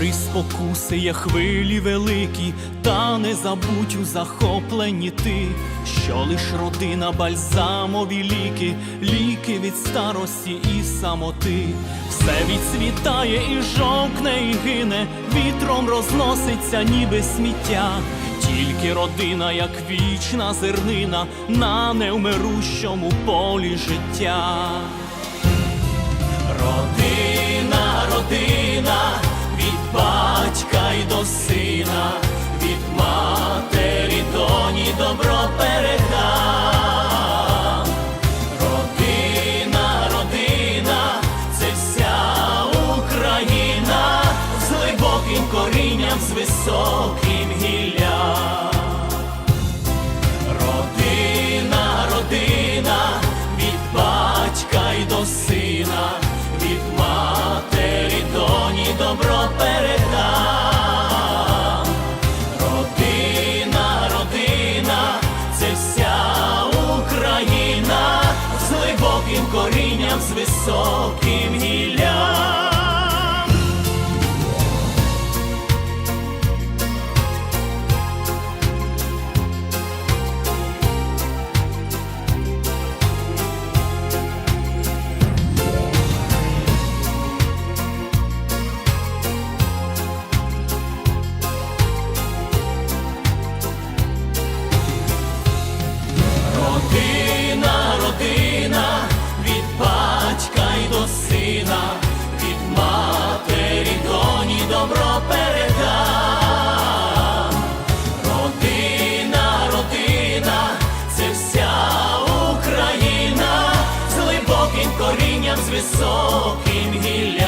Морі спокуси є хвилі великі, та не забудь у захопленні ти, що лиш родина бальзамові ліки, ліки від старості і самоти, все відцвітає і жовкне, і гине, вітром розноситься, ніби сміття. Тільки родина, як вічна зернина, на невмирущому полі життя. добро з високим.